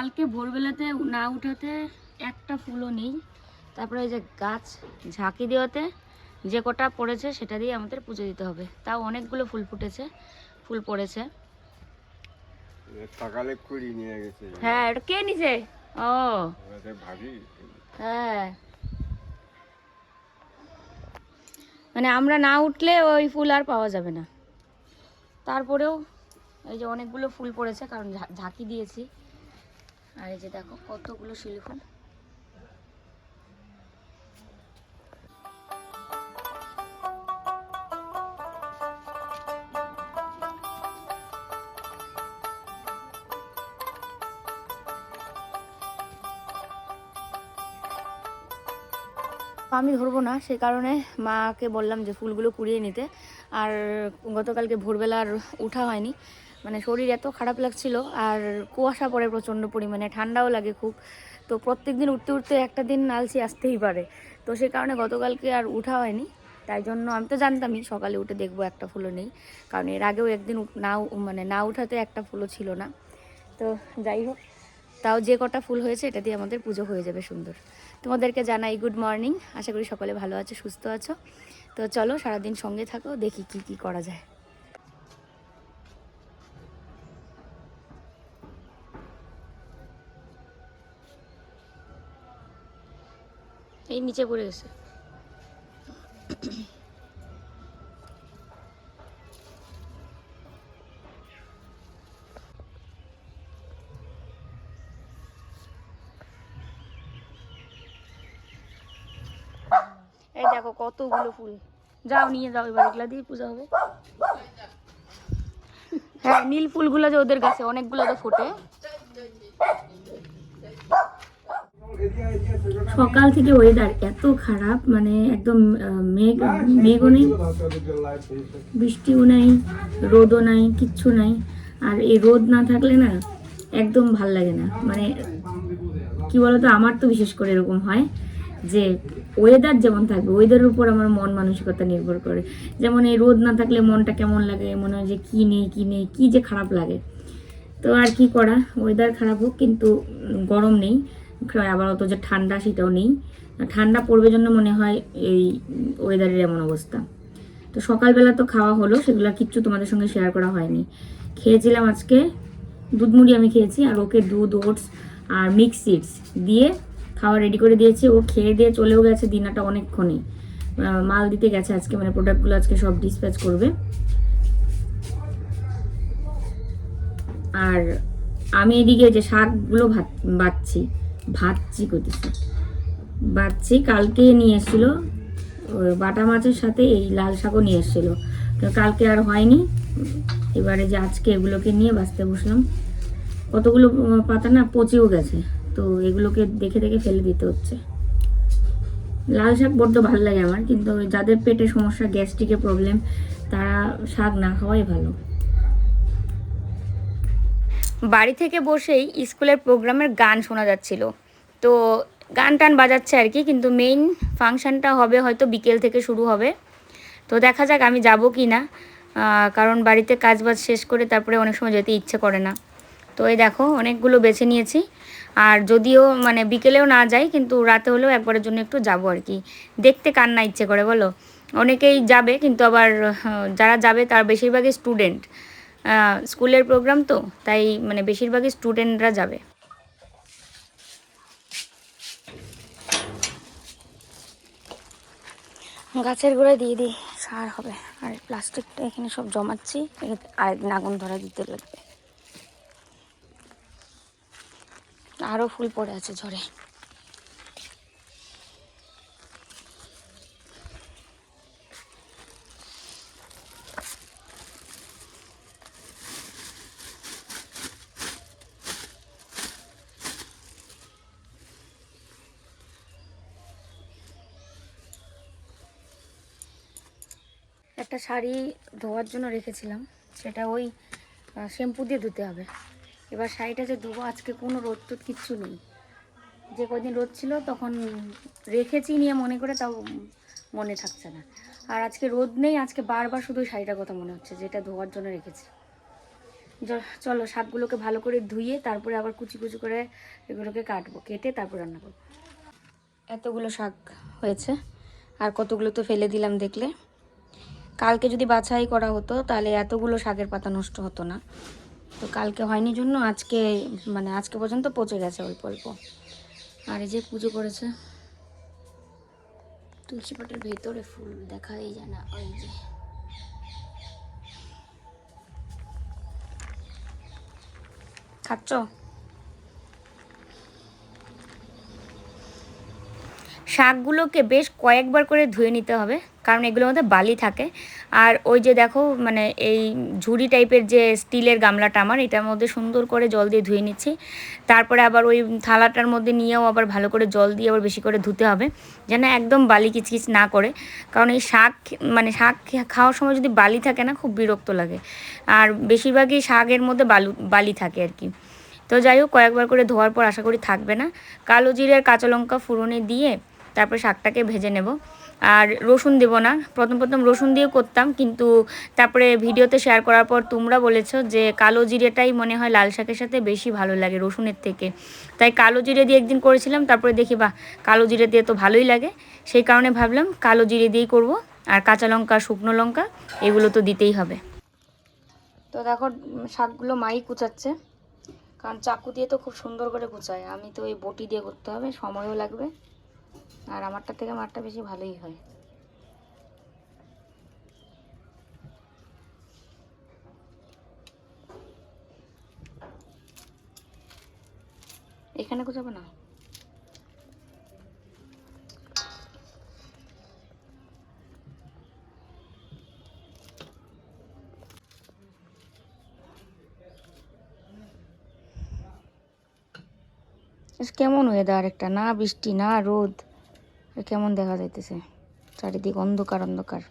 কালকে ভোরবেলাতে না উঠাতে একটা ফুলও নেই। তারপরে যে গাছ ঝাঁকি দেওয়াতে যে কটা পড়েছে সেটা দিয়ে আমাদের পুজো দিতে হবে। তাও অনেকগুলো ফুল ফুটেছে ফুল পড়েছে। সকালে কুড়ি নিয়ে গেছে। হ্যাঁ এটা কে নিছে? ও। ভাবি। হ্যাঁ। মানে আমরা না উঠলে ওই ফুল আর পাওয়া যাবে না। তারপরেও এই যে অনেকগুলো ফুল পড়েছে কারণ ঝাঁকি দিয়েছি। আর এই যে দেখো কতগুলো শিলি আমি ধরবো না সেই কারণে মাকে বললাম যে ফুলগুলো কুড়িয়ে নিতে। আর গতকালকে ভোরবেলা আর উঠা হয়নি। মানে শরীর এত খারাপ লাগছিল আর কুয়াশা পড়ে প্রচণ্ড পরিমাণে, ঠান্ডাও লাগে খুব। তো প্রত্যেক দিন উঠতে উঠতে একটা দিন নালসি আসতেই পারে। তো সে কারণে গতকালকে আর উঠা হয়নি। তাই জন্য আমি তো জানতামই সকালে উঠে দেখব একটা ফুলও নেই। কারণ এর আগেও একদিন না মানে না উঠাতে একটা ফুলও ছিল না। তো যাই হোক, তাও যে কটা ফুল হয়েছে এটা দিয়ে আমাদের পুজো হয়ে যাবে সুন্দর। তোমাদেরকে জানাই গুড মর্নিং আশা করি সকলে ভালো আছো, সুস্থ আছো। তো চলো সারাদিন সঙ্গে থাকো, দেখি কি কি করা যায়। নিচে পড়ে গেছে। এই দেখো কতগুলো ফুল। যাও নিয়ে যাও এবার, এগুলা দিয়ে পূজা হবে। হ্যাঁ নীল ফুলগুলো যে ওদের গাছে, অনেকগুলো তো ফোটে। সকাল থেকে ওয়েদার এত খারাপ মানে একদম মেঘ, মেঘও নেই, বৃষ্টিও নাই, রোদও নাই, কিচ্ছু নাই। আর এই রোদ না থাকলে না একদম ভালো লাগে না। মানে কি বলতো, আমার তো বিশেষ করে এরকম হয় যে ওয়েদার যেমন থাকবে ওয়েদারের উপর আমার মন মানসিকতা নির্ভর করে। যেমন এই রোদ না থাকলে মনটা কেমন লাগে, মনে হয় যে কি নেই কি নেই, কি যে খারাপ লাগে। তো আর কি করা ওয়েদার খারাপ হোক, কিন্তু গরম নেই। আবার অত যে ঠান্ডা সেটাও নেই। ঠান্ডা পড়বে জন্য মনে হয় এই ওয়েদারের এমন অবস্থা। তো সকালবেলা তো খাওয়া হলো, সেগুলো কিচ্ছু তোমাদের সঙ্গে শেয়ার করা হয়নি। খেয়েছিলাম আজকে দুধ মুড়ি আমি খেয়েছি, আর ওকে দুধ, ওটস আর মিক্স সিডস দিয়ে খাওয়া রেডি করে দিয়েছি। ও খেয়ে দিয়ে চলেও গেছে দিনাটা অনেকক্ষণই। মাল দিতে গেছে আজকে মানে প্রোডাক্টগুলো আজকে সব ডিসপ্যাচ করবে। আর আমি এদিকে যে শাকগুলো ভাত বাচ্ছি ভাতছি করতেছি বাচ্ছি কালকে নিয়ে এসেছিল বাটা মাছের সাথে এই লাল শাকও নিয়ে এসেছিল। কালকে আর হয়নি। এবারে যে আজকে এগুলোকে নিয়ে বাঁচতে বসলাম। কতগুলো পাতা না পচেও গেছে, তো এগুলোকে দেখে দেখে ফেলে দিতে হচ্ছে। লাল শাক বড্ড ভালো লাগে আমার, কিন্তু যাদের পেটে সমস্যা, গ্যাস্ট্রিকের প্রবলেম, তারা শাক না খাওয়াই ভালো। বাড়ি থেকে বসেই স্কুলের প্রোগ্রামের গান শোনা যাচ্ছিল। তো গান টান বাজাচ্ছে আর কি, কিন্তু মেইন ফাংশনটা হবে হয়তো বিকেল থেকে শুরু হবে। তো দেখা যাক আমি যাব কি না। কারণ বাড়িতে কাজ বাজ শেষ করে তারপরে অনেক সময় যেতে ইচ্ছে করে না। তো এই দেখো, অনেকগুলো বেছে নিয়েছি। আর যদিও মানে বিকেলেও না যাই, কিন্তু রাতে হলেও একবারের জন্য একটু যাব আর কি। দেখতে কার না ইচ্ছে করে বলো? অনেকেই যাবে, কিন্তু আবার যারা যাবে তার বেশিরভাগই স্টুডেন্ট স্কুলের প্রোগ্রাম তো, তাই মানে বেশিরভাগই স্টুডেন্টরা যাবে। গাছের গোড়ায় দিয়ে দিই, সার হবে। আর প্লাস্টিকটা এখানে সব জমাচ্ছি আরেকদিন আগুন ধরা দিতে লাগবে। আরও ফুল পড়ে আছে ঝড়ে। একটা শাড়ি ধোয়ার জন্য রেখেছিলাম। সেটা ওই শ্যাম্পু দিয়ে ধুতে হবে। এবার শাড়িটা যে ধোবো, আজকে কোনো রোদ টোদ কিচ্ছু নেই। যে কদিন রোদ ছিল তখন রেখেছি নিয়ে মনে করে, তাও মনে থাকছে না। আর আজকে রোদ নেই, আজকে বারবার শুধু শাড়িটার কথা মনে হচ্ছে, যেটা ধোয়ার জন্য রেখেছি। চলো শাকগুলোকে ভালো করে ধুয়ে তারপরে আবার কুচি কুচি করে এগুলোকে কাটবো, কেটে তারপর রান্না করব। এতগুলো শাক হয়েছে, আর কতগুলো তো ফেলে দিলাম দেখলে। কালকে যদি বাছাই করা হতো, তাহলে এতগুলো শাকের পাতা নষ্ট হতো না। তো কালকে হয়নি জন্য আজকে মানে আজকে পর্যন্ত পচে গেছে অল্প অল্প। আর এই যে পুজো করেছে, তুলসী পাটের ভেতরে ফুল দেখাই যায় না, ওই যে। খাচ্ছ? শাকগুলোকে বেশ কয়েকবার করে ধুয়ে নিতে হবে। কারণ এগুলোর মধ্যে বালি থাকে। আর ওই যে দেখো মানে এই ঝুড়ি টাইপের যে স্টিলের গামলাটা আমার, এটার মধ্যে সুন্দর করে জল দিয়ে ধুয়ে নিচ্ছি। তারপরে আবার ওই থালাটার মধ্যে নিয়েও আবার ভালো করে জল দিয়ে আবার বেশি করে ধুতে হবে, যেন একদম বালি কিচকিচ না করে। কারণ এই শাক মানে শাক খাওয়ার সময় যদি বালি থাকে না, খুব বিরক্ত লাগে। আর বেশিরভাগই শাকের মধ্যে বালু, বালি থাকে আর কি। তো যাই হোক, কয়েকবার করে ধোয়ার পর আশা করি থাকবে না। কালো জিরের কাঁচা লঙ্কা ফুরনে দিয়ে তারপর শাকটাকে ভেজে নেব। আর রসুন দেবো না। প্রথম প্রথম রসুন দিয়ে করতাম, কিন্তু তারপরে ভিডিওতে শেয়ার করার পর তোমরা বলেছ যে কালো জিরেটাই মনে হয় লাল শাকের সাথে বেশি ভালো লাগে রসুনের থেকে। তাই কালো জিরে দিয়ে একদিন করেছিলাম, তারপরে দেখি বাহ, কালো জিরে দিয়ে তো ভালোই লাগে। সেই কারণে ভাবলাম কালো জিরে দিয়েই করব, আর কাঁচা লঙ্কা, শুকনো লঙ্কা, এগুলো তো দিতেই হবে। তো দেখো, শাকগুলো মাই কুচাচ্ছে, কারণ চাকু দিয়ে তো খুব সুন্দর করে কুচায়। আমি তো ওই বটি দিয়ে করতে হবে, সময়ও লাগবে। আর আমারটা থেকে আমারটা বেশি ভালোই হয়। এখানে কুচাবো না? কেমন ওয়েদার একটা? না বৃষ্টি, না রোদ। কেমন দেখা যাইতেছে? চারিদিক অন্ধকার অন্ধকার।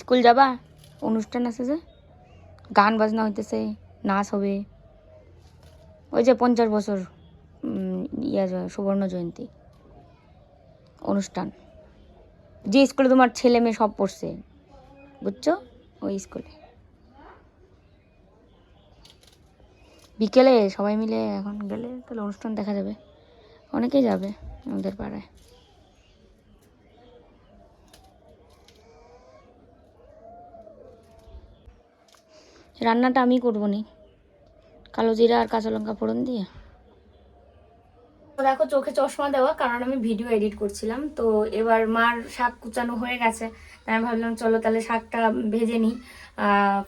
স্কুল যাবা? অনুষ্ঠান আছে যে? গান বাজনা হইতেছে, নাচ হবে। ওই যে পঞ্চাশ বছর ইয়া সুবর্ণ জয়ন্তী অনুষ্ঠান। যে স্কুলে তোমার ছেলে মেয়ে সব পড়ছে, বুঝছ? ওই স্কুলে। বিকেলে সবাই মিলে এখন গেলে তাহলে অনুষ্ঠান দেখা যাবে। অনেকেই যাবে আমাদের পাড়ায়। রান্নাটা আমি করব নি। কালো জিরা আর কাঁচা লঙ্কা ফোড়ন দিয়ে। দেখো চোখে চশমা দেওয়া, কারণ আমি ভিডিও এডিট করছিলাম, তো এবার মার শাক কুচানো হয়ে গেছে, তাই আমি ভাবলাম চলো তাহলে শাকটা ভেজে নিই।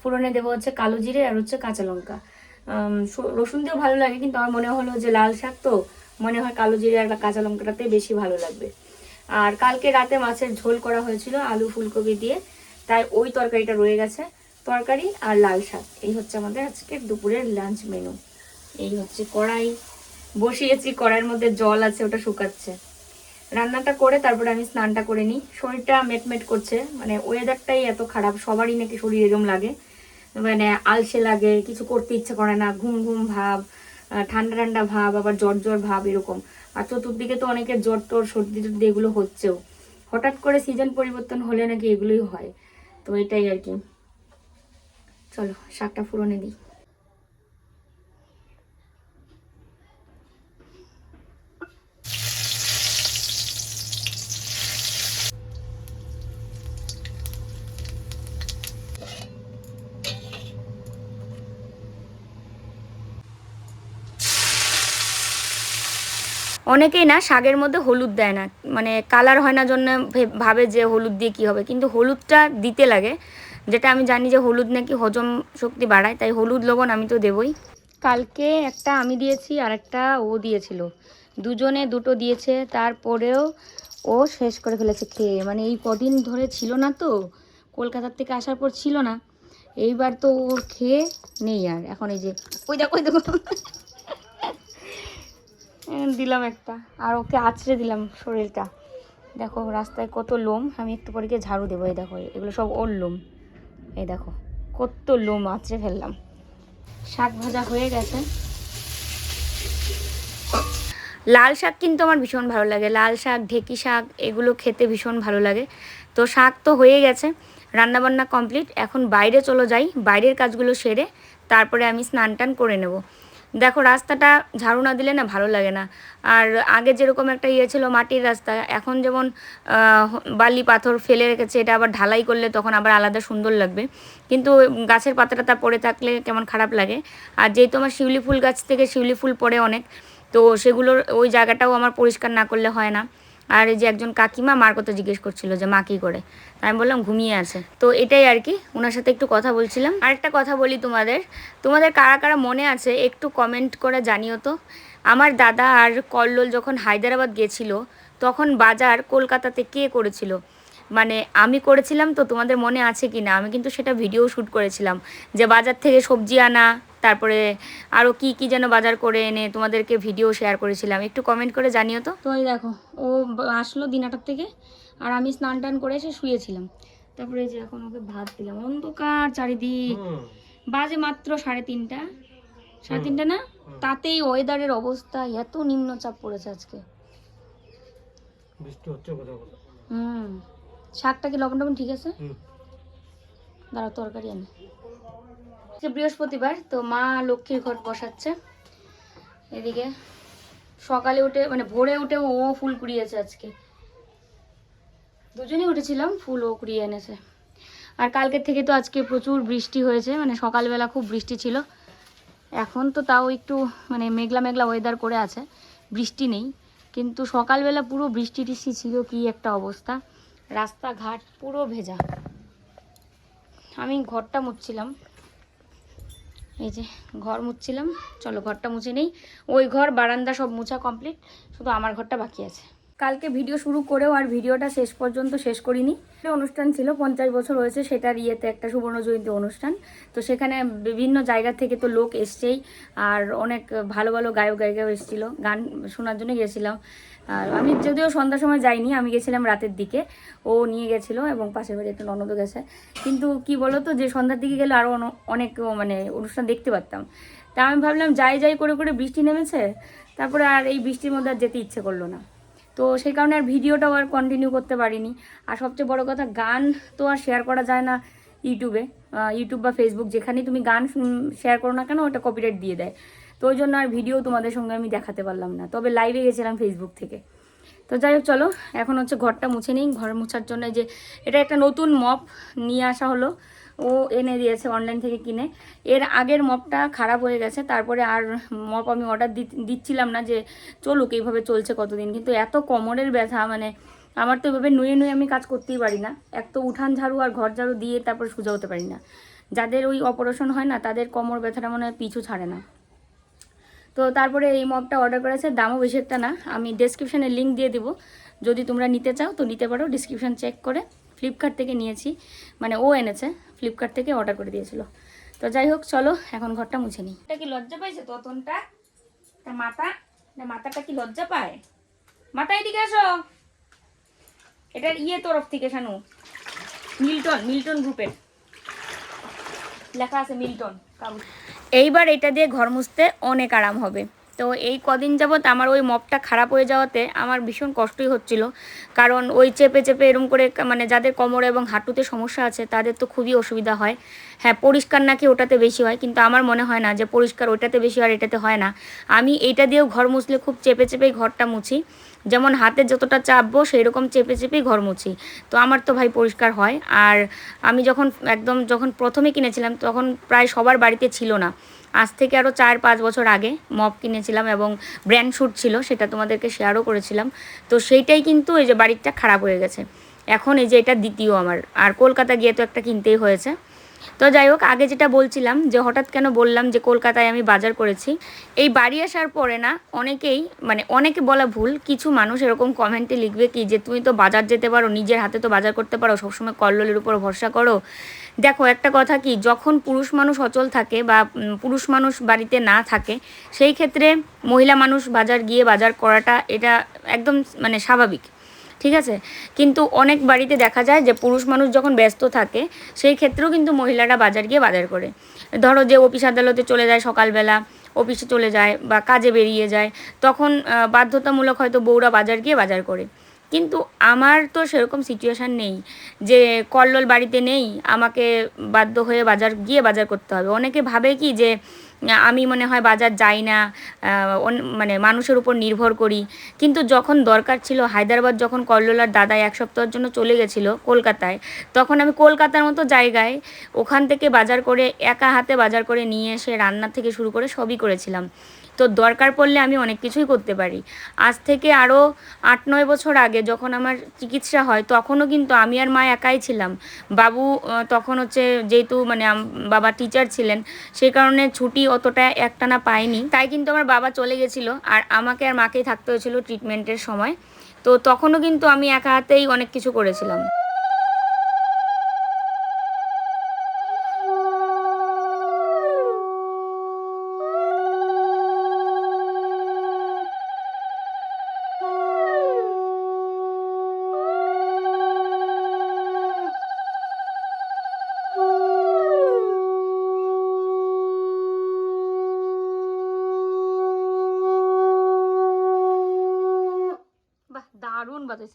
ফোড়নে দেবো হচ্ছে কালো জিরে আর হচ্ছে কাঁচা লঙ্কা। রসুন দিয়েও ভালো লাগে, কিন্তু আমার মনে হলো যে লাল শাক তো মনে হয় কালো জিরে আর কাঁচা লঙ্কাটাতে বেশি ভালো লাগবে। আর কালকে রাতে মাছের ঝোল করা হয়েছিল আলু ফুলকপি দিয়ে, তাই ওই তরকারিটা রয়ে গেছে, তরকারি আর লাল শাক। এই হচ্ছে আমাদের আজকে দুপুরের লাঞ্চ মেনু এই হচ্ছে কড়াই। বসিয়েছি, কড়াইয়ের মধ্যে জল আছে, ওটা শুকাচ্ছে। রান্নাটা করে তারপরে আমি স্নানটা করে নিই। শরীরটা মেটমেট করছে মানে ওয়েদারটাই এত খারাপ, সবারই নাকি শরীর এরম লাগে। মানে আলসে লাগে, কিছু করতে ইচ্ছে করে না, ঘুম ঘুম ভাব ঠান্ডা ঠান্ডা ভাব, আবার জ্বর জ্বর ভাব এরকম। আর চতুর্দিকে তো অনেকের জ্বর টর, সর্দি টর্দি এগুলো হচ্ছেও। হঠাৎ করে সিজন পরিবর্তন হলে নাকি এগুলোই হয়। তো এটাই আর কি। চলো, শাকটা ফুরনে দিই। অনেকেই না শাকের মধ্যে হলুদ দেয় না। মানে কালার হয় না জন্য ভাবে যে হলুদ দিয়ে কি হবে। কিন্তু হলুদটা দিতে লাগে। যেটা আমি জানি যে হলুদ নাকি হজম শক্তি বাড়ায়, তাই হলুদ, লবণ আমি তো দেবই। কালকে একটা আমি দিয়েছি আর একটা ও দিয়েছিল। দুজনে দুটো দিয়েছে, তারপরেও ও শেষ করে ফেলেছে খেয়ে। মানে এই কদিন ধরে ছিল না তো, কলকাতার থেকে আসার পর ছিল না। এইবার তো ওর খেয়ে নেই আর। এখন এই যে ওই দেখো ওই দেখো। দিলাম একটা। আর ওকে আছড়ে দিলাম শরীরটা। দেখো, রাস্তায় কত লোম। আমি একটু পরে গিয়ে ঝাড়ু দেবো, এই দেখো, এগুলো সব ওর লোম। এই দেখো, কত লোম আছড়ে ফেললাম। শাক ভাজা হয়ে গেছে। লাল শাক কিন্তু আমার ভীষণ ভালো লাগে। লাল শাক, ঢেকি শাক, এগুলো খেতে ভীষণ ভালো লাগে। তো শাক তো হয়ে গেছে, রান্নাবান্না কমপ্লিট। এখন বাইরে চলো যাই, বাইরের কাজগুলো সেরে তারপরে আমি স্নান টান করে নেব। দেখো, রাস্তাটা ঝাড়ু না দিলে না ভালো লাগে না। আর আগে যেরকম একটা ইয়ে ছিল মাটির রাস্তা, এখন যেমন বালি পাথর ফেলে রেখেছে, এটা আবার ঢালাই করলে তখন আবার আলাদা সুন্দর লাগবে। কিন্তু গাছের পাতাটা পড়ে থাকলে কেমন খারাপ লাগে। আর যেহেতু আমার শিউলি ফুল গাছ থেকে শিউলি ফুল পড়ে অনেক, তো সেগুলোর ওই জায়গাটাও আমার পরিষ্কার না করলে হয় না। আর যে একজন কাকিমা মার কথা জিজ্ঞেস করছিল যে মা কী করে? আমি বললাম, ঘুমিয়ে আছে। তো এটাই আর কি ওনার সাথে একটু কথা বলছিলাম। আরেকটা কথা বলি তোমাদের। তোমাদের কারা কারা মনে আছে একটু কমেন্ট করে জানিও তো। আমার দাদা আর কল্লোল যখন হায়দ্রাবাদ গেছিল, তখন বাজার কলকাতাতে কে করেছিল? মানে আমি করেছিলাম তো তোমাদের মনে আছে কি না আমি কিন্তু সেটা ভিডিও শ্যুট করেছিলাম যে বাজার থেকে সবজি আনা তারপরে আরও কি কি যেন বাজার করে এনে তোমাদেরকে ভিডিও শেয়ার করেছিলাম। একটু কমেন্ট করে জানিও তো। তো এই দেখো ও আসলো দিনাটার থেকে আর আমি স্নান টান করে এসে শুয়েছিলাম। তারপরে যে এখন ওকে ভাত দিলাম। অন্ধকার চারিদিক। বাজে মাত্র সাড়ে তিনটা। সাড়ে তিনটা না? তাতেই ওয়েদারের অবস্থা এত নিম্নচাপ পড়েছে আজকে। বৃষ্টি হচ্ছে কোথাও কোথাও হুম। শাকটা কি লবণ টবণ ঠিক আছে? হুম। দাঁড়া তরকারি আনি। আজকে বৃহস্পতিবার, তো মা লক্ষ্মীর ঘর বসাচ্ছে। এদিকে সকালে উঠে মানে ভোরে উঠে ও ফুল কুড়িয়েছে আজকে। দুজনেই উঠেছিলাম, ফুল ও কুড়িয়ে এনেছে। আর কালকের থেকে তো আজকে প্রচুর বৃষ্টি হয়েছে মানে সকালবেলা খুব বৃষ্টি ছিল। এখন তো তাও একটু মানে মেঘলা মেঘলা ওয়েদার করে আছে, বৃষ্টি নেই। কিন্তু সকালবেলা পুরো বৃষ্টি টিষ্টি ছিল, কি একটা অবস্থা। রাস্তাঘাট পুরো ভেজা। আমি ঘরটা মুছছিলাম। এই যে ঘর মুছছিলাম। চলো ঘরটা মুছে নেই। ওই ঘর, বারান্দা সব মুছা কমপ্লিট শুধু আমার ঘরটা বাকি আছে। কালকে ভিডিও শুরু করেও আর ভিডিওটা শেষ পর্যন্ত শেষ করিনি। অনুষ্ঠান ছিল, পঞ্চাশ বছর হয়েছে, সেটার ইয়েতে একটা সুবর্ণ জয়ন্তী অনুষ্ঠান। তো সেখানে বিভিন্ন জায়গা থেকে তো লোক এসছেই, আর অনেক ভালো ভালো গায়ক গায়িকাও এসেছিল। গান শোনার জন্য গেছিলাম। আর আমি যদিও সন্ধ্যার সময় যাইনি, আমি গেছিলাম রাতের দিকে। ও নিয়ে গেছিল এবং পাশের বাড়ি একটা ননদও গেছে। কিন্তু কি বলো তো যে সন্ধ্যার দিকে গেলে আরও অনেক মানে অনুষ্ঠান দেখতে পারতাম। তা আমি ভাবলাম যাই যাই করে করে বৃষ্টি নেমেছে, তারপরে আর এই বৃষ্টির মধ্যে আর যেতে ইচ্ছে করল না। তো সেই কারণে আর ভিডিওটাও আর কন্টিনিউ করতে পারিনি। আর সবচেয়ে বড় কথা, গান তো আর শেয়ার করা যায় না ইউটিউবে ইউটিউব বা ফেসবুক যেখানেই তুমি গান শেয়ার করো না কেন, ওটা কপিরাইট দিয়ে দেয়। তো ওই জন্য আর ভিডিও তোমাদের সঙ্গে আমি দেখাতে পারলাম না। তবে লাইভে গেছিলাম ফেসবুক থেকে। তো যাই হোক, চলো, এখন হচ্ছে ঘরটা মুছে নিই। ঘর মোছার জন্য যে, এটা একটা নতুন মপ নিয়ে আসা হলো। ও এনে দিয়েছে অনলাইন থেকে কিনে। এর আগের মপটা খারাপ হয়ে গেছে। তারপরে আর মপ আমি অর্ডার দিচ্ছিলাম না যে, চলুক, এইভাবে চলছে কতদিন। কিন্তু এত কোমরের ব্যথা মানে আমার তো এভাবে নুয়ে নুয়ে আমি কাজ করতেই পারি না। এক তো উঠান ঝাড়ু আর ঘর ঝাড়ু দিয়ে তারপর সোজা হতে পারি না। যাদের ওই অপারেশন হয় না, তাদের কোমর ব্যথাটা মনে হয় পিছু ছাড়ে না। তো তারপরে এই মপটা অর্ডার করেছে দামও বেশি একটা না। আমি ডেসক্রিপশানে লিঙ্ক দিয়ে দিব। যদি তোমরা নিতে চাও, তো নিতে পারো। ডিসক্রিপশান চেক করে ফ্লিপকার্ট থেকে নিয়েছি। মানে ও এনেছে ফ্লিপকার্ট থেকে অর্ডার করে দিয়েছিল। তো যাই হোক, চলো, এখন ঘরটা মুছে নিই। এটা কি লজ্জা পাইছে ততনটা? তা মাথা? না মাথাটা কি লজ্জা পায়? মাথা এদিকে আসো। এটার ইয়ে তরফ থেকে, শানু। মিল্টন মিল্টন গ্রুপের। লেখা আছে মিল্টন, কাগজ। এইবার এটা দিয়ে ঘর মুছতে অনেক আরাম হবে। তো এই কদিন যাবৎ আমার ওই মপটা খারাপ হয়ে যাওয়াতে আমার ভীষণ কষ্টই হচ্ছিল। কারণ ওই চেপে চেপে এরম করে মানে যাদের কোমরে এবং হাঁটুতে সমস্যা আছে, তাদের তো খুবই অসুবিধা হয়। হ্যাঁ পরিষ্কার নাকি ওটাতে বেশি হয়, কিন্তু আমার মনে হয় না যে পরিষ্কার ওটাতে বেশি আর এটাতে হয় না। আমি এইটা দিয়েও ঘর মুছলে খুব চেপে চেপেই ঘরটা মুছি। যেমন হাতে যতটা চাপবো সেই রকম চেপে চেপেই ঘর মুছি। তো আমার তো ভাই পরিষ্কার হয়। আর আমি যখন একদম যখন প্রথমে কিনেছিলাম তখন প্রায় সবার বাড়িতে ছিল না। আজ থেকে আরও চার পাঁচ বছর আগে মপ কিনেছিলাম এবং ব্র্যান্ড শ্যুট ছিল, সেটা তোমাদেরকে শেয়ারও করেছিলাম। তো সেইটাই কিন্তু এই যে বাড়িটা খারাপ হয়ে গেছে। এখন এই যে এটা দ্বিতীয় আমার। আর কলকাতা গিয়ে তো একটা কিনতেই হয়েছে। তো যাই হোক, আগে যেটা বলছিলাম যে হঠাৎ কেন বললাম যে কলকাতায় আমি বাজার করেছি, এই বাড়ি আসার পরে না অনেকেই মানে অনেকে বলা ভুল, কিছু মানুষ এরকম কমেন্টে লিখবে কি যে তুমি তো বাজার যেতে পারো, নিজের হাতে তো বাজার করতে পারো, সবসময় কল্লোলের উপর ভরসা করো। দেখো, একটা কথা কি, যখন পুরুষ মানুষ অচল থাকে বা পুরুষ মানুষ বাড়িতে না থাকে, সেই ক্ষেত্রে মহিলা মানুষ বাজার গিয়ে বাজার করাটা এটা একদম মানে স্বাভাবিক। ঠিক আছে? কিন্তু অনেক বাড়িতে দেখা যায় যে পুরুষ মানুষ যখন ব্যস্ত থাকে, সেই ক্ষেত্রেও কিন্তু মহিলারা বাজার গিয়ে বাজার করে। ধরো যে অফিস আদালতে চলে যায় সকালবেলা, অফিসে চলে যায় বা কাজে বেরিয়ে যায়, তখন বাধ্যতামূলক হয়তো বউরা বাজার গিয়ে বাজার করে। কিন্তু আমার তো সেরকম সিচুয়েশান নেই যে কল্লোল বাড়িতে নেই, আমাকে বাধ্য হয়ে বাজার, গিয়ে বাজার করতে হবে। অনেকে ভাবে কি যে আমি মনে হয় বাজার যাই না মানে মানুষের উপর নির্ভর করি। কিন্তু যখন দরকার ছিল, হায়দ্রাবাদ যখন কল্লোলার দাদা এক সপ্তাহের জন্য চলে গেছিল কলকাতায়, তখন আমি কলকাতার মতো জায়গায় ওখান থেকে বাজার করে একা হাতে বাজার করে নিয়ে এসে রান্না থেকে শুরু করে সবই করেছিলাম। তো দরকার পড়লে আমি অনেক কিছুই করতে পারি। আজ থেকে আরও আট নয় বছর আগে যখন আমার চিকিৎসা হয়, তখনও কিন্তু আমি আর মা একাই ছিলাম। বাবু তখন হচ্ছে যেহেতু মানে বাবা টিচার ছিলেন সেই কারণে ছুটি অতটা একটানা পাইনি। তাই কিন্তু আমার বাবা চলে গেছিল আর আমাকে আর মাকেই থাকতে হয়েছিল ট্রিটমেন্টের সময়। তো তখনও কিন্তু আমি একা হাতেই অনেক কিছু করেছিলাম।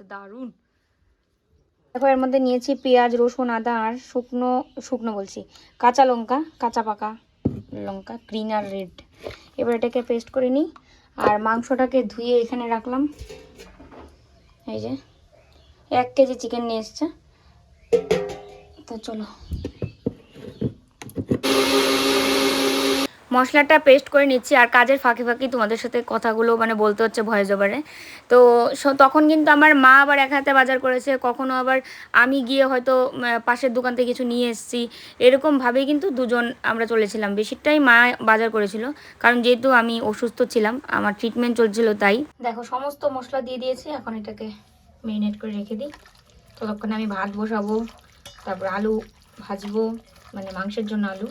দারুণ। দেখো, এর মধ্যে নিয়েছি পেঁয়াজ, রসুন, আদা আর শুকনো শুকনো বলছি। কাঁচা লঙ্কা, কাঁচা পাকা লঙ্কা গ্রিন আর রেড এবার এটাকে পেস্ট করে নিই। আর মাংসটাকে ধুয়ে এখানে রাখলাম। এই যে, এক কেজি চিকেন নিয়ে এসছে। তো চলো। মশলাটা পেস্ট করে নিচ্ছি আর কাজের ফাঁকে ফাঁকি তোমাদের সাথে কথাগুলো মানে বলতে হচ্ছে ভয়েস ওভারে তো তখন কিন্তু আমার মা আবার এক হাতে বাজার করেছে, কখনো আবার আমি গিয়ে হয়তো পাশের দোকান থেকে কিছু নিয়ে এসেছি। এরকমভাবেই কিন্তু দুজন আমরা চলেছিলাম। বেশিরটাই মা বাজার করেছিল, কারণ যেহেতু আমি অসুস্থ ছিলাম, আমার ট্রিটমেন্ট চলছিল তাই। দেখো, সমস্ত মশলা দিয়ে দিয়েছি, এখন এটাকে মেরিনেট করে রেখে দিই। ততক্ষণে আমি ভাত বসাবো, তারপর আলু ভাজবো মানে মাংসের জন্য আলু।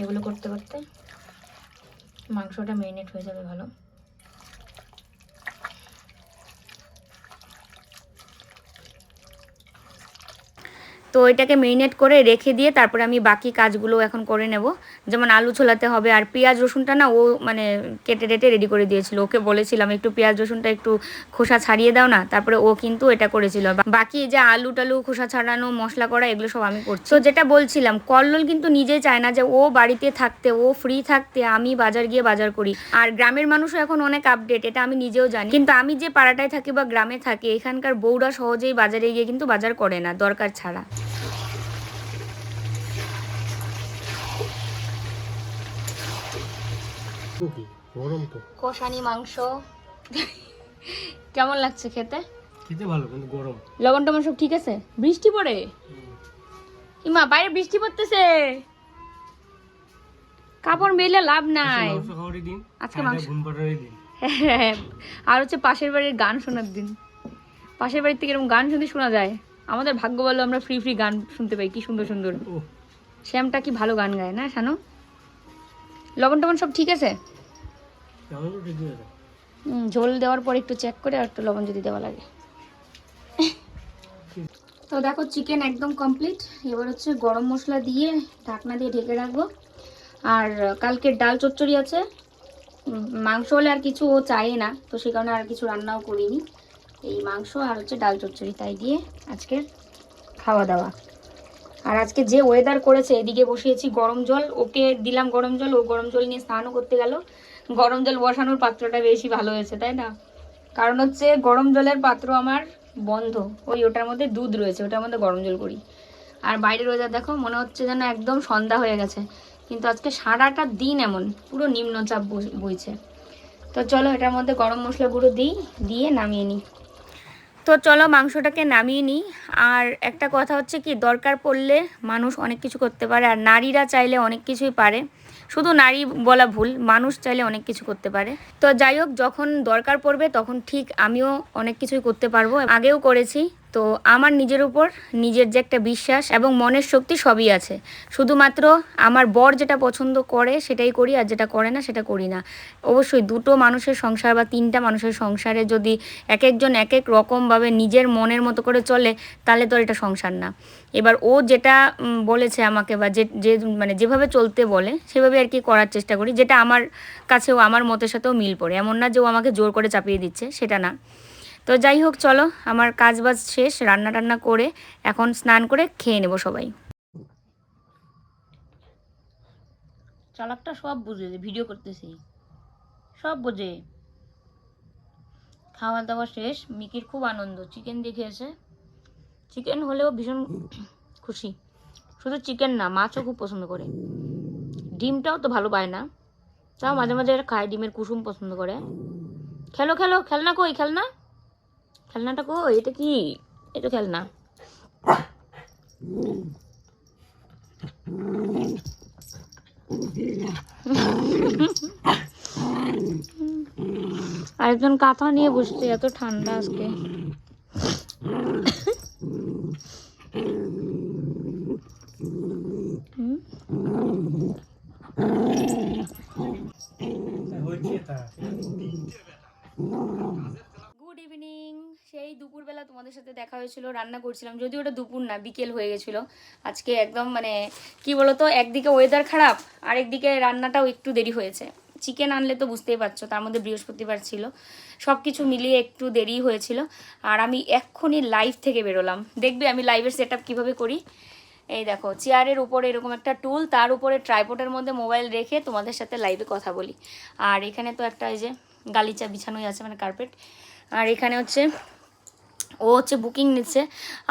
এগুলো করতে করতে মাংসটা মেরিনেট হয়ে যাবে ভালো। তো এটাকে মেরিনেট করে রেখে দিয়ে তারপরে আমি বাকি কাজগুলো এখন করে নেব। যেমন আলু ছোলাতে হবে আর পেঁয়াজ রসুনটা না ও মানে কেটে টেটে রেডি করে দিয়েছিল। ওকে বলেছিলাম, একটু পেঁয়াজ রসুনটা একটু খোসা ছাড়িয়ে দাও না। তারপরে ও কিন্তু এটা করেছিল। বাকি যে আলু টালু, খোসা ছাড়ানো, মশলা করা, এগুলো সব আমি করছি। তো যেটা বলছিলাম, কল্লোল কিন্তু নিজে চায় না যে ও বাড়িতে থাকতে, ও ফ্রি থাকতে আমি বাজার গিয়ে বাজার করি। আর গ্রামের মানুষও এখন অনেক আপডেট এটা আমি নিজেও জানি। কিন্তু আমি যে পাড়াটায় থাকি বা গ্রামে থাকি, এখানকার বউরা সহজেই বাজারে গিয়ে কিন্তু বাজার করে না, দরকার ছাড়া। গরম তো। কষানি মাংস। কেমন লাগছে খেতে? খেতে ভালো কিন্তু গরম। লবণ টবণ সব ঠিক আছে? বৃষ্টি পড়ে? ইমা বাইরে বৃষ্টি পড়তেছে। কাপড় মেলে লাভ নাই। খাওয়ারই দিন? আজকে মাংস- ঘুম আর হচ্ছে পাশের বাড়ির গান শোনার দিন। পাশের বাড়ির থেকে এরকম গান শুনতে শোনা যায়। আমাদের ভাগ্য ভালো আমরা ফ্রি ফ্রি গান শুনতে পাই কি সুন্দর সুন্দর। শ্যামটা কি ভালো গান গায় না শানু? লবণ টবণ সব ঠিক আছে? ঝোল দেওয়ার পর একটু চেক করে আর একটু লবণ যদি দেওয়া লাগে। তো দেখো চিকেন একদম কমপ্লিট এবার হচ্ছে গরম মশলা দিয়ে ঢাকনা দিয়ে ঢেকে রাখব। আর কালকের ডাল চচ্চড়ি আছে। মাংস হলে আর কিছু ও চায় না তো সে কারণে আর কিছু রান্নাও করিনি। এই মাংস আর হচ্ছে ডাল চচ্চড়ি তাই দিয়ে আজকের খাওয়া দাওয়া। আর আজকে যে ওয়েদার করেছে, এদিকে বসিয়েছি গরম জল, ওকে দিলাম গরম জল, ও গরম জল নিয়ে স্নানও করতে গেল। গরম জল বসানোর পাত্রটা বেশি ভালো হয়েছে, তাই না? কারণ হচ্ছে গরম জলের পাত্র আমার বন্ধ। ওই ওটার মধ্যে দুধ রয়েছে, ওটার মধ্যে গরম জল করি। আর বাইরের ওয়েদার দেখো, মনে হচ্ছে যেন একদম সন্ধ্যা হয়ে গেছে। কিন্তু আজকে সারাটা দিন এমন, পুরো নিম্নচাপ বই- বইছে। তো চলো এটার মধ্যে গরম মশলা গুঁড়ো দিই, দিয়ে নামিয়ে নিই। তো চলো মাংসটাকে নামিয়ে নিই। আর একটা কথা হচ্ছে কি, দরকার পড়লে মানুষ অনেক কিছু করতে পারে, আর নারীরা চাইলে অনেক কিছুই পারে। শুধু নারী বলা ভুল, মানুষ চাইলে অনেক কিছু করতে পারে। তো যাই হোক, যখন দরকার পড়বে তখন ঠিক আমিও অনেক কিছুই করতে পারব। আগেও করেছি তো আমার নিজের উপর, নিজের যে একটা বিশ্বাস এবং মনের শক্তি সবই আছে। শুধুমাত্র আমার বর যেটা পছন্দ করে সেটাই করি আর যেটা করে না সেটা করি না। অবশ্যই দুটো মানুষের সংসার বা তিনটা মানুষের সংসারে যদি এক একজন এক এক রকমভাবে নিজের মনের মতো করে চলে, তাহলে তো এটা সংসার না। এবার ও যেটা বলেছে আমাকে বা যে যে মানে যেভাবে চলতে বলে, সেভাবে আর কি করার চেষ্টা করি। যেটা আমার কাছেও, আমার মতের সাথেও মিল পড়ে। এমন না যে ও আমাকে জোর করে চাপিয়ে দিচ্ছে, সেটা না। তো যাই হোক, চলো, আমার কাজ বাজ শেষ, রান্না টান্না করে এখন স্নান করে খেয়ে নেব সবাই। চালাকটা সব বুঝে ভিডিও করতেছি। সব বোঝে। খাওয়া দাওয়া শেষ, মিকির খুব আনন্দ, চিকেন দেখে চিকেন হলেও ভীষণ খুশি। শুধু চিকেন না, মাছও খুব পছন্দ করে। ডিমটাও তো ভালো পায় না। তাও মাঝে মাঝে খায়, ডিমের কুসুম পছন্দ করে। খেলো খেলো, খেলনা কই? খেলনা? খেলনাটা কই? এটা কি? এটা খেলনা। আরেকজন কাঁথা নিয়ে বসছে এত ঠান্ডা আজকে হুম? গুড ইভিনিং সেই দুপুরবেলা তোমাদের সাথে দেখা হয়েছিল, রান্না করছিলাম। যদিও ওটা দুপুর না, বিকেল হয়ে গেছিল। আজকে একদম মানে কি বলতো, একদিকে ওয়েদার খারাপ আর একদিকে রান্নাটাও একটু দেরি হয়েছে। চিকেন আনলে তো বুঝতেই পারছ, তার মধ্যে বৃহস্পতিবার ছিল। সব কিছু মিলিয়ে একটু দেরি হয়েছিল। আর আমি এক্ষুনি লাইভ থেকে বেরোলাম। দেখবে আমি লাইভের সেট আপ কীভাবে করি? এই দেখো চেয়ারের উপরে এরকম একটা টুল তার উপরে ট্রাইপোর্টের মধ্যে মোবাইল রেখে তোমাদের সাথে লাইভে কথা বলি। আর এখানে তো একটা এই যে, গালিচা বিছানোই আছে মানে কার্পেট আর এখানে হচ্ছে ও হচ্ছে বুকিং নিচ্ছে।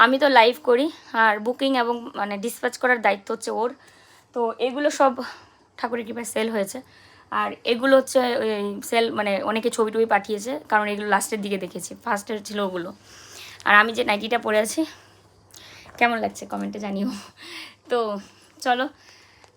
আমি তো লাইভ করি, আর বুকিং এবং মানে ডিসপ্যাচ করার দায়িত্ব হচ্ছে ওর। তো এগুলো সব ঠাকুরের কৃপায় সেল হয়েছে। আর এগুলো হচ্ছে সেল মানে অনেকে ছবি টবি পাঠিয়েছে, কারণ এগুলো লাস্টের দিকে দেখেছি ফার্স্টের ছিল ওগুলো। আর আমি যে নাইটিটা পরে আছি, কেমন লাগছে কমেন্টে জানিও। তো চলো,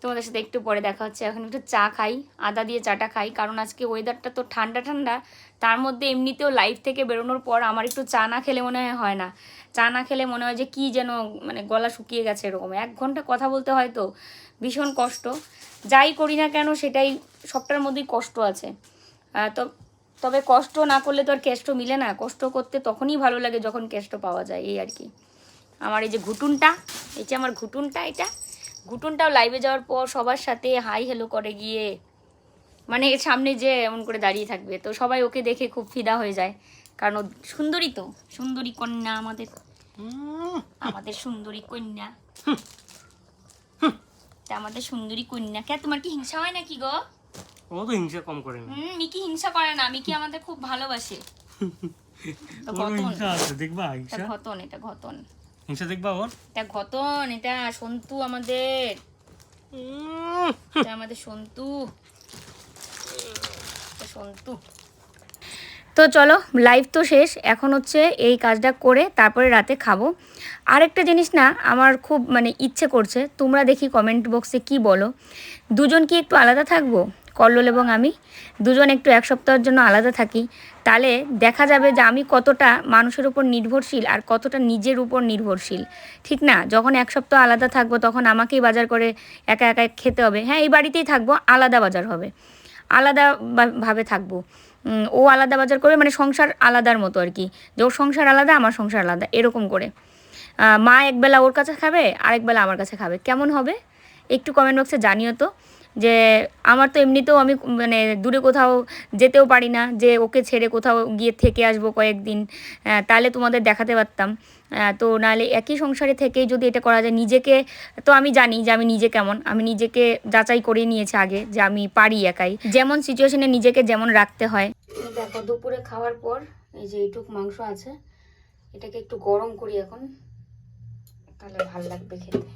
তোমাদের সাথে একটু পরে দেখা হচ্ছে। এখন একটু চা খাই, আদা দিয়ে চাটা খাই, কারণ আজকে ওয়েদারটা তো ঠান্ডা ঠান্ডা তার মধ্যে এমনিতেও লাইফ থেকে বেরোনোর পর আমার একটু চা না খেলে মনে হয় হয় না। চা না খেলে মনে হয় যে কী যেন মানে গলা শুকিয়ে গেছে এরকম। এক ঘণ্টা কথা বলতে হয় তো, ভীষণ কষ্ট। যাই করি না কেন সেটাই সবটার মধ্যেই কষ্ট আছে। তো, তবে কষ্ট না করলে তো আর কেষ্ট মিলে না। কষ্ট করতে তখনই ভালো লাগে যখন কেষ্ট পাওয়া যায়, এই আর কি। আমার এই যে ঘুটুনটা, এই যে আমার ঘুটুনটা, এটা। ঘুটুনটাও লাইভে যাওয়ার পর সবার সাথে হাই হ্যালো করে গিয়ে মানে এর সামনে যে এমন করে দাঁড়িয়ে থাকবে তো সবাই ওকে দেখে খুব ফিদা হয়ে যায়। কারণ ও সুন্দরী তো সুন্দরী কন্যা আমাদের। আমাদের সুন্দরী কন্যা। তা আমাদের সুন্দরী কন্যা কে তোমার কি হিংসা হয় নাকি গো? ও তো হিংসা কম করে না। হুম মিকি হিংসা করে না মিকি আমাদের খুব ভালোবাসে। হিংসা আছে দেখবা এটা হিংসা এটা ঘতন। হিংসা দেখবা ওর? এটা এটা সন্তু আমাদের। এটা আমাদের সন্তু। সন্তু তো। চলো লাইভ তো শেষ। এখন হচ্ছে এই কাজটা করে তারপরে রাতে খাব। আরেকটা জিনিস না, আমার খুব মানে ইচ্ছে করছে। তোমরা দেখি কমেন্ট বক্সে কি বলো। দুজন কি একটু আলাদা থাকব? কল্লোল এবং আমি। দুজন একটু এক সপ্তাহের জন্য আলাদা থাকি। তাহলে দেখা যাবে যে আমি কতটা মানুষের উপর নির্ভরশীল আর কতটা নিজের উপর নির্ভরশীল। ঠিক না? যখন এক সপ্তাহ আলাদা থাকব, তখন আমাকেই বাজার করে একা একা খেতে হবে। হ্যাঁ এই বাড়িতেই থাকব, আলাদা বাজার হবে। আলাদা বা- ভাবে থাকব। ও আলাদা বাজার করবে মানে সংসার আলাদার মতো আর কি। যে ওর সংসার আলাদা, আমার সংসার আলাদা, এরকম করে। মা একবেলা ওর কাছে খাবে আরেকবেলা আমার কাছে খাবে। কেমন হবে? একটু কমেন্ট বক্সে জানিও তো। যে আমার তো এমনিতেও আমি মানে দূরে কোথাও যেতেও পারি না, যে ওকে ছেড়ে কোথাও গিয়ে থেকে আসব কয়েকদিন তাহলে তোমাদের দেখাতে পারতাম। তো নাহলে একই সংসারে থেকেই যদি এটা করা যায় নিজেকে তো আমি জানি যে আমি নিজে কেমন। আমি নিজেকে যাচাই করে নিয়েছি আগে যে আমি পারি একাই। যেমন সিচুয়েশনে নিজেকে যেমন রাখতে হয়। দেখো দুপুরে খাওয়ার পর এই যে এইটুক মাংস আছে এটাকে একটু গরম করি এখন। তাহলে ভালো লাগবে খেতে।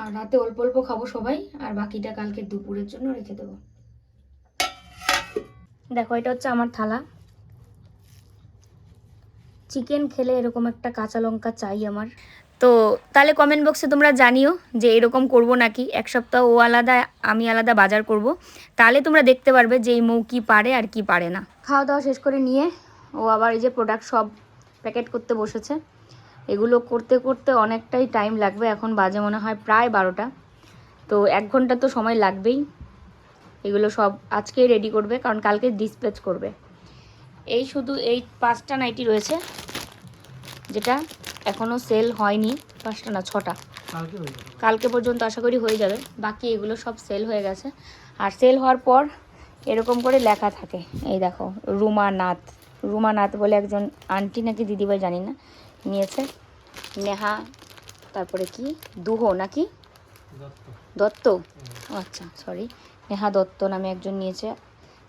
আর রাতে অল্প অল্প খাব সবাই আর বাকিটা কালকে দুপুরের জন্য রেখে দেবো। দেখো এটা হচ্ছে আমার থালা। চিকেন খেলে এরকম একটা কাঁচা লঙ্কা চাই আমার। তো তাহলে কমেন্ট বক্সে তোমরা জানিও যে এরকম করব নাকি? এক সপ্তাহ ও আলাদা আমি আলাদা বাজার করব। তাহলে তোমরা দেখতে পারবে যে এই মৌ কী পারে আর কি পারে না। খাওয়া দাওয়া শেষ করে নিয়ে ও আবার এই যে প্রোডাক্ট সব প্যাকেট করতে বসেছে। এগুলো করতে করতে অনেকটাই টাইম লাগবে এখন বাজে মনে হয় প্রায় বারোটা। তো এক ঘণ্টা তো সময় লাগবেই। এগুলো সব আজকেই রেডি করবে কারণ কালকে ডিসপ্যাচ করবে। এই শুধু এই পাঁচটা নাইটি রয়েছে যেটা এখনও সেল হয়নি পাঁচটা না ছটা। কালকে পর্যন্ত আশা করি হয়ে যাবে। বাকি এগুলো সব সেল হয়ে গেছে। আর সেল হওয়ার পর এরকম করে লেখা থাকে। এই দেখো রুমা নাথ রুমা নাথ বলে একজন আন্টি নাকি দিদিভাই জানি না নিয়েছে। নেহা তারপরে কি? দুহ নাকি? দত্ত। আচ্ছা সরি নেহা দত্ত নামে একজন নিয়েছে।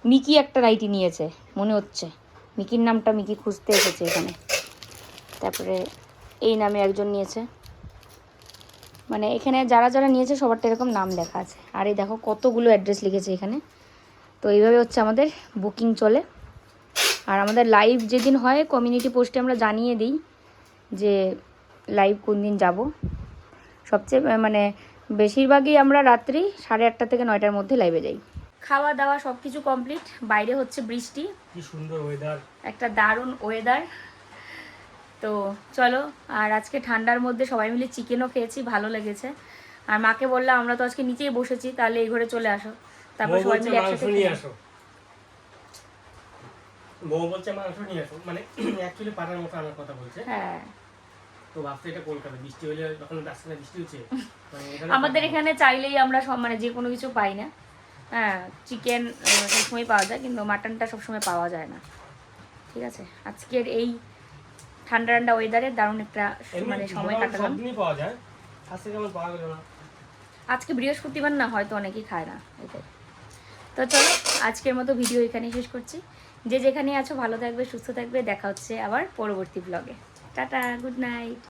মিকি একটা রাইটি নিয়েছে মনে হচ্ছে। মিকির নামটা মিকি খুঁজতে এসেছে এখানে। তারপরে এই নামে একজন নিয়েছে। মানে এখানে যারা যারা নিয়েছে সবারটা এরকম নাম লেখা আছে। আর এই দেখো, কতগুলো অ্যাড্রেস লিখেছে এখানে। তো এইভাবে হচ্ছে আমাদের বুকিং চলে। আর আমাদের লাইভ যেদিন হয়, কমিউনিটি পোস্টে আমরা জানিয়ে দিই যে লাইভ কোন দিন যাব। সবচেয়ে মানে বেশিরভাগই আমরা রাত্রি সাড়ে আটটা থেকে নয়টার মধ্যে লাইভে যাই। খাওয়া দাওয়া সবকিছু কমপ্লিট। বাইরে হচ্ছে বৃষ্টি। কি সুন্দর ওয়েদার একটা দারুণ ওয়েদার তো চলো আর আজকে ঠান্ডার মধ্যে সবাই মিলে চিকেনও খেয়েছি ভালো লেগেছে। আর মাকে বললাম আমরা তো আজকে নিচেই বসেছি তাহলে এই ঘরে চলে আসো। তারপর সবাই মিলে একসাথে আসো। বউ বলছে মাংস নিয়ে আসো। মানে অ্যাকচুয়ালি পাড়ার মতো আমার কথা বলছে। হ্যাঁ। তো এটা কলকাতা বৃষ্টি হলে না বৃষ্টি হচ্ছে আমাদের এখানে চাইলেই আমরা সব মানে যে কোনো কিছু পাই না। হ্যাঁ চিকেন সবসময় পাওয়া যায় কিন্তু মাটনটা সবসময় পাওয়া যায় না। ঠিক আছে? আজকের এই ঠান্ডা ঠান্ডা ওয়েদারে দারুণ একটা মানে সময় কাটালাম। পাওয়া যায়। আজকে কেমন পাওয়া গেল না? আজকে বৃহস্পতিবার না হয়তো অনেকেই খায় না এটাই। তো চলো আজকের মতো ভিডিও এখানেই শেষ করছি। যে যেখানে আছো ভালো থাকবে সুস্থ থাকবে দেখা হচ্ছে আবার পরবর্তী ব্লগে টাটা গুড নাইট